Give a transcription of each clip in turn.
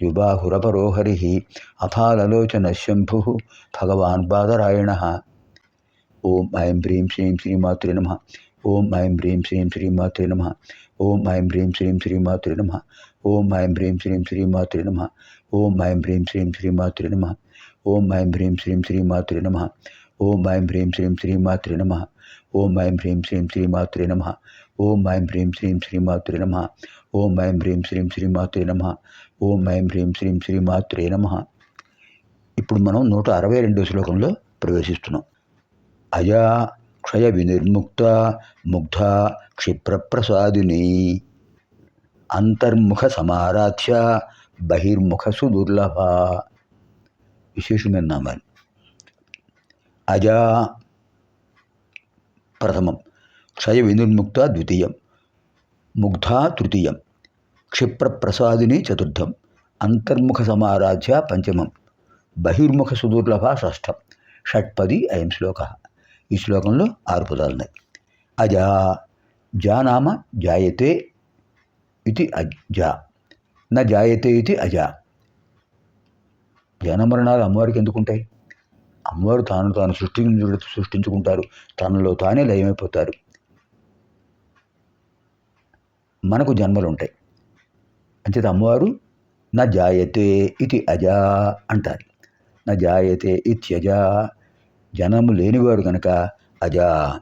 యుబాహురపరోహరి అఫాలలోచన శంభు భగవాన్ బాదరాయణ ఓం ఐం హ్రీం శ్రీం శ్రీమాతృ నమ ఓం ఐం హ్రీం శ్రీం శ్రీమాతృ నమ ఓం ఐం హ్రీం శ్రీం శ్రీమాతృ నమ ఓం ఐం హ్రీం శ్రీం శ్రీమాతృ నమ ఓం ఐం హ్రీం శ్రీం శ్రీమాతృ నమ ఓం ఐం హ్రీం శ్రీం శ్రీమాతృ నమ ఓం ఐం హ్రీం శ్రీం శ్రీమాతృ నమ. ఓం ఐం హ్రీం శ్రీం శ్రీమాతృ నమ. ఓం ఐం హ్రీం శ్రీం శ్రీమాతృ నమ. ఓం ఐం హ్రీం శ్రీం శ్రీమాతృ నమ. ఓం ఐం హ్రీం శ్రీం శ్రీమాతృ నమ. ఇప్పుడు మనం నూట అరవై రెండో శ్లోకంలో ప్రవేశిస్తున్నాం. అజా క్షయ వినిర్ముక్త ముగ్ధ క్షిప్రప్రసాదిని. అంతర్ముఖ సమారాధ్య బహిర్ముఖ సుదుర్లభ. విశేషమైన నామాలు. అజా ప్రథమం. క్షయ వినిర్ముక్త ద్వితీయం. ముగ్ధ తృతీయం. క్షిప్రప్రసాదిని చతుర్థం. అంతర్ముఖ సమారాధ్య పంచమం. బహిర్ముఖ సుదుర్లభ షష్ఠం షట్పది అయం శ్లోక. ఈ శ్లోకంలో ఆరు పదాలు ఉన్నాయి అజా జానామ జాయతే ఇది అజా. నా జాయతే ఇది అజా. జనమరణాలు అమ్మవారికి ఎందుకు ఉంటాయి అమ్మవారు తాను తాను సృష్టించు సృష్టించుకుంటారు. తనలో తానే లయమైపోతారు. మనకు జన్మలు ఉంటాయి అంచేత అమ్మవారు నా జాయతే ఇది అజా అంటారు. నా జాయతే ఇత్యజా జనము లేనివారు కనుక అజా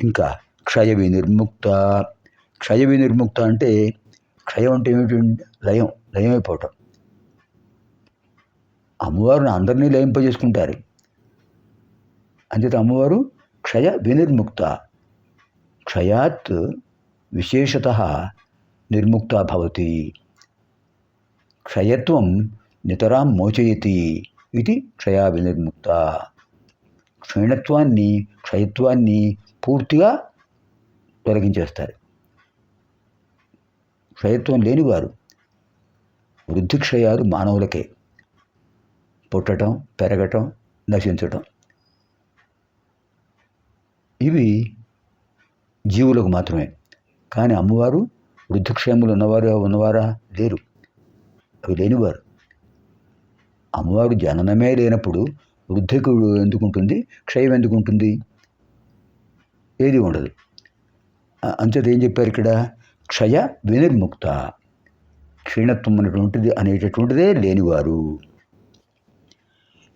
ఇంకా క్షయ వినిర్ముక్త. క్షయ వినిర్ముక్త అంటే క్షయం అంటే ఏమిటి? లయం లయమైపోవటం. అమ్మవారిని అందరినీ లయింపజేసుకుంటారు. అంచేత అమ్మవారు క్షయ వినిర్ముక్త. క్షయాత్ విశేషత నిర్ముక్త భవతి. క్షయత్వం నితరాం మోచయతి ఇది క్షయా వినిర్ముక్త. క్షీణత్వాన్ని క్షయత్వాన్ని పూర్తిగా తొలగించేస్తారు. క్షయత్వం లేనివారు వృద్ధి క్షయాలు మానవులకే. పుట్టడం పెరగటం నశించటం. ఇవి జీవులకు మాత్రమే. కానీ అమ్మవారు వృద్ధిక్షేములు ఉన్నవారు ఉన్నవారా లేరు. అవి లేనివారు. అమ్మవారు జననమే లేనప్పుడు వృద్ధికి ఎందుకు ఉంటుంది క్షయం ఎందుకు ఉంటుంది ఏది ఉండదు. అంచేత ఏం చెప్పారు ఇక్కడ? క్షయ వినిర్ముక్త. క్షీణత్వం అనేటువంటిది అనేటటువంటిదే లేనివారు.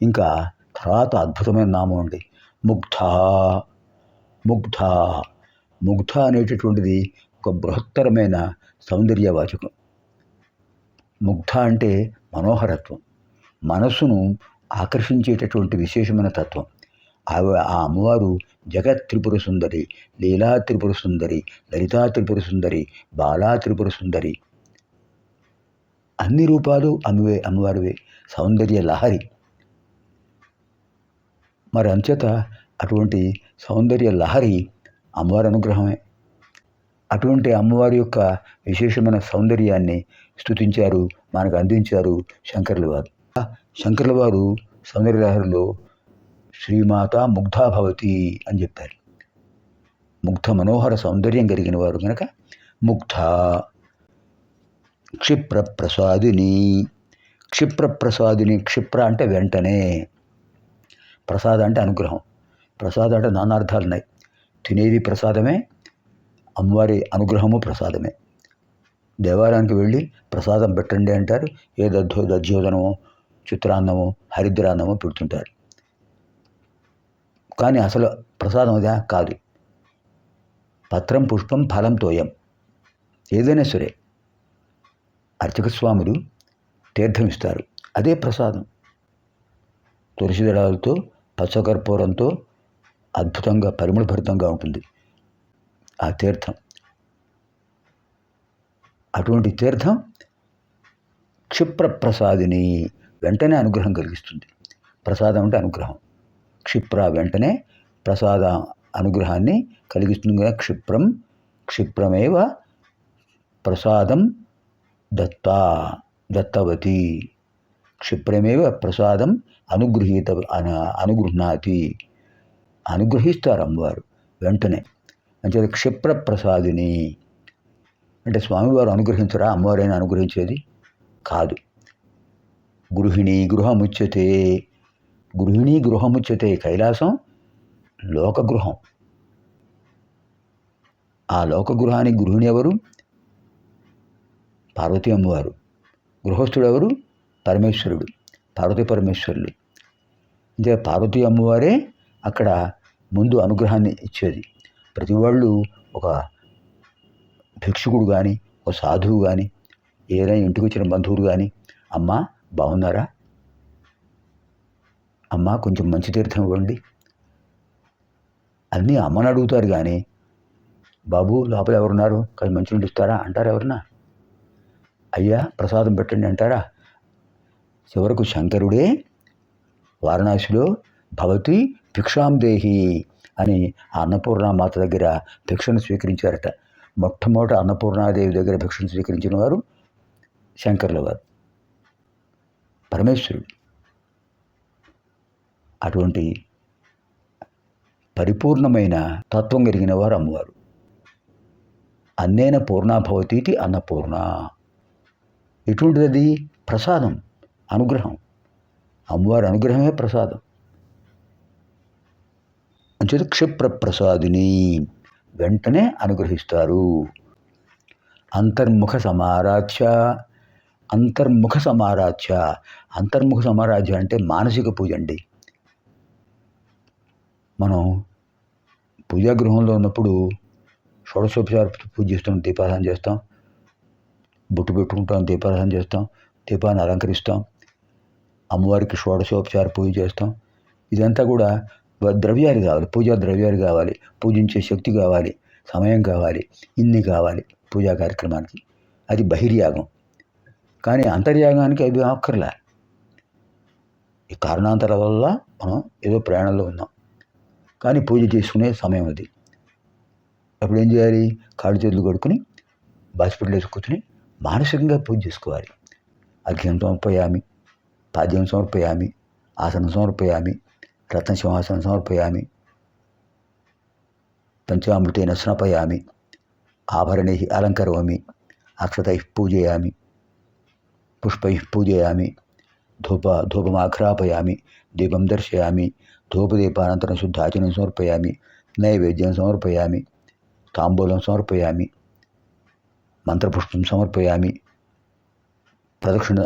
ఇంకా తర్వాత అద్భుతమైన నామం అండి ముగ్ధ. ముగ్ధ. ముగ్ధ అనేటటువంటిది ఒక బృహత్తరమైన సౌందర్యవాచకం. ముగ్ధ అంటే మనోహరత్వం. మనస్సును ఆకర్షించేటటువంటి విశేషమైన తత్వం. ఆవి ఆ అమ్మవారు జగత్ త్రిపుర సుందరి లీలా త్రిపుర సుందరి లలితా త్రిపుర సుందరి బాలా త్రిపుర సుందరి. అన్ని రూపాలు అమ్మవే అమ్మవారివే. సౌందర్య లహరి. మరి అంచేత అటువంటి సౌందర్య లహరి అమ్మవారి అనుగ్రహమే. అటువంటి అమ్మవారి యొక్క విశేషమైన సౌందర్యాన్ని స్థుతించారు మనకు అందించారు శంకర్ల వారు. శంకర్ల వారు సౌందర్య లహరిలో శ్రీమాత ముగ్ధా భవతి అని చెప్పారు ముగ్ధ మనోహర సౌందర్యం కలిగిన వారు కనుక ముగ్ధ క్షిప్ర ప్రసాదిని క్షిప్ర ప్రసాదిని క్షిప్ర అంటే వెంటనే. ప్రసాదం అంటే అనుగ్రహం. ప్రసాదం అంటే నానార్థాలు ఉన్నాయి తినేది ప్రసాదమే అమ్మవారి అనుగ్రహము ప్రసాదమే. దేవాలయానికి వెళ్ళి ప్రసాదం పెట్టండి అంటారు. ఏ దద్దో దధ్యోదనమో చిత్రాన్నమో హరిద్రాన్నమో పెడుతుంటారు. కానీ అసలు ప్రసాదం అదే? కాదు. పత్రం పుష్పం ఫలం తోయం. ఏదైనా సరే అర్చక స్వాములు తీర్థం ఇస్తారు. అదే ప్రసాదం. తులసి దళాలతో పచ్చకర్పూరంతో అద్భుతంగా పరిమళభరితంగా ఉంటుంది ఆ తీర్థం. అటువంటి తీర్థం క్షిప్ర ప్రసాదిని వెంటనే అనుగ్రహం కలిగిస్తుంది. ప్రసాదం అంటే అనుగ్రహం. క్షిప్ర వెంటనే ప్రసాద అనుగ్రహాన్ని కలిగిస్తుంది కదా క్షిప్రం. క్షిప్రమేవ ప్రసాదం దత్తా దత్తవతి. క్షిప్రమేవ ప్రసాదం అనుగృహీత అన అనుగృహ్ణాతి. అనుగ్రహిస్తారు అమ్మవారు వెంటనే. అంటే క్షిప్ర ప్రసాదిని అంటే స్వామివారు అనుగ్రహించరా? అమ్మవారైనా అనుగ్రహించేది? కాదు. గృహిణి గృహముచ్యతే. గృహిణి గృహముచ్యతే కైలాసం లోకగృహం. ఆ లోకగృహానికి గృహిణి ఎవరు? పార్వతీ అమ్మవారు. గృహస్థుడు ఎవరు? పరమేశ్వరుడు పార్వతీ పరమేశ్వరులు. అంటే పార్వతీ అమ్మవారే అక్కడ ముందు అనుగ్రహాన్ని ఇచ్చేది. ప్రతి వాళ్ళు ఒక భిక్షుకుడు కానీ ఒక సాధువు కానీ ఏదైనా ఇంటికి వచ్చిన బంధువులు కానీ అమ్మ బాగున్నారా? అమ్మ కొంచెం మంచి తీర్థం ఇవ్వండి. అన్నీ అమ్మని అడుగుతారు కానీ బాబు లోపల ఎవరున్నారు? కానీ మంచి నుండి ఇస్తారా? అంటారా ఎవరన్నా. అయ్యా ప్రసాదం పెట్టండి అంటారా? చివరకు శంకరుడే వారణాసిలో భవతి భిక్షాం దేహి అని ఆ అన్నపూర్ణ మాత దగ్గర భిక్షను స్వీకరించారట. మొట్టమొదట అన్నపూర్ణాదేవి దగ్గర భిక్షను స్వీకరించిన వారు శంకర్ల వారు. పరమేశ్వరుడు. అటువంటి పరిపూర్ణమైన తత్వం కలిగిన వారు అమ్మవారు. అన్నేన పూర్ణాభవతీతి అన్నపూర్ణ. ఎటువంటిది ప్రసాదం. అనుగ్రహం. అమ్మవారి అనుగ్రహమే ప్రసాదం. అంచేత క్షిప్ర ప్రసాదిని వెంటనే అనుగ్రహిస్తారు. అంతర్ముఖ సమారాధ్య అంతర్ముఖ సమారాధ్య. అంతర్ముఖ సమారాధ్య అంటే మానసిక పూజ అండి. మనం పూజాగృహంలో ఉన్నప్పుడు షోడశోపచార పూజ చేస్తాం దీపారాధన చేస్తాం. బొట్టు పెట్టుకుంటాం దీపారాధన చేస్తాం దీపాన్ని అలంకరిస్తాం. అమ్మవారికి షోడశోపచార పూజ చేస్తాం. ఇదంతా కూడా ద్రవ్యాలు కావాలి. పూజా ద్రవ్యాలు కావాలి. పూజించే శక్తి కావాలి. సమయం కావాలి. ఇన్ని కావాలి పూజా కార్యక్రమానికి. అది బహిర్యాగం. కానీ అంతర్యాగానికి అవి అక్కర్లే ఈ కారణాంతరాల వల్ల మనం ఏదో ప్రయాణంలో ఉన్నాం. కానీ పూజ చేసుకునే సమయం అది. అప్పుడు ఏం చేయాలి? కాళ్ళు చేతులు కొడుకుని బాసిపెట్టలేసి కూర్చుని మానసికంగా పూజ చేసుకోవాలి. అర్ఘ్యం సమర్పయామి. పాద్యం సమర్పయామి ఆసనం సమర్పయామి రత్న సింహాసనం సమర్పయామి పంచామృతేన స్నపయామి ఆభరణై అలంకరోమి అక్షతై పూజయామి పుష్పై పూజయామి ధూప ధూపమాఘ్రాపయామి దీపం దర్శయామి ధూపదీపానంతరం శుద్ధాచనం సమర్పయామి నైవేద్యం సమర్పయామి తాంబూలం సమర్పయామి మంత్రపుష్పం సమర్పయామి ప్రదక్షిణ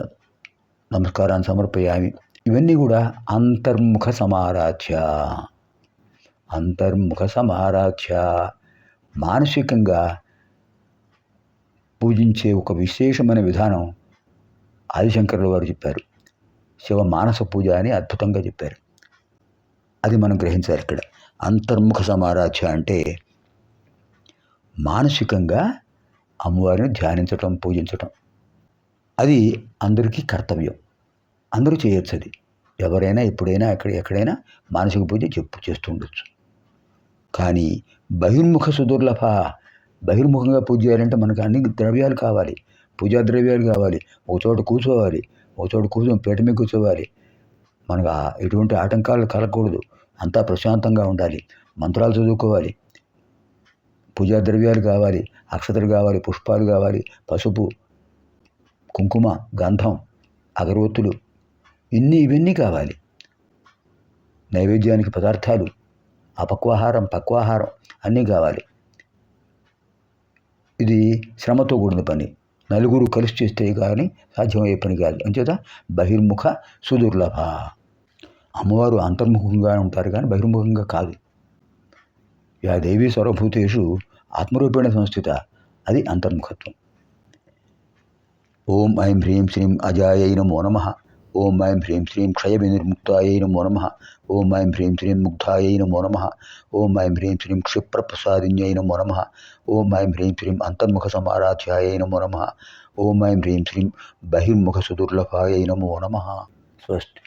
నమస్కారాన్ని సమర్పయామి ఇవన్నీ కూడా అంతర్ముఖ సమారాధ్య అంతర్ముఖ సమారాధ్య మానసికంగా పూజించే ఒక విశేషమైన విధానం ఆదిశంకరుల వారు చెప్పారు శివ మానస పూజ అని అద్భుతంగా చెప్పారు అది మనం గ్రహించాలి ఇక్కడ అంతర్ముఖ సమారాధ్య అంటే మానసికంగా అమ్మవారిని ధ్యానించటం పూజించటం అది అందరికీ కర్తవ్యం. అందరూ చేయొచ్చు అది. ఎవరైనా ఎప్పుడైనా ఎక్కడ ఎక్కడైనా మానసిక పూజ చెప్పు చేస్తూ ఉండొచ్చు. కానీ బహిర్ముఖ సుదుర్లభ బహిర్ముఖంగా పూజ చేయాలంటే మనకు అన్ని ద్రవ్యాలు కావాలి. పూజా ద్రవ్యాలు కావాలి. ఒక చోట కూర్చోవాలి. ఒక చోట కూర్చొని పీట మీద కూర్చోవాలి. మనకు ఎటువంటి ఆటంకాలు కలగకూడదు. అంతా ప్రశాంతంగా ఉండాలి. మంత్రాలు చదువుకోవాలి. పూజా ద్రవ్యాలు కావాలి. అక్షతలు కావాలి. పుష్పాలు కావాలి. పసుపు కుంకుమ గంధం అగరవత్తులు ఇన్ని ఇవన్నీ కావాలి. నైవేద్యానికి పదార్థాలు అపక్వాహారం పక్వాహారం అన్నీ కావాలి. ఇది శ్రమతో కూడిన పని. నలుగురు కలిసి చేస్తే కానీ సాధ్యమయ్యే పని కాదు. అంచేత బహిర్ముఖ సుదుర్లభ. అమ్మవారు అంతర్ముఖంగా ఉంటారు కానీ బహిర్ముఖంగా కాదు. యా దేవీ స్వరభూతేషు ఆత్మరూపేణ సంస్థిత. అది అంతర్ముఖత్వం. ఓం ఐం హ్రీం శ్రీం అజాయై నమో నమ. ఓం ఐం హ్రీం శ్రీం క్షయవినిర్ముక్తాయై నమో నమ. ఓం ఐం హ్రీం శ్రీం ముగ్ధాయై నమో నమ. ఓం ఐం హ్రీం శ్రీం క్షిప్రప్రసాదిన్యై నమో నమ. ఓం ఐం హ్రీం శ్రీం అంతర్ముఖ సమారాధ్యాయై నమో నమ. ఓం ఐం హ్రీం శ్రీం బహిర్ముఖ సుదుర్లభాయై నమో నమ. స్వస్తి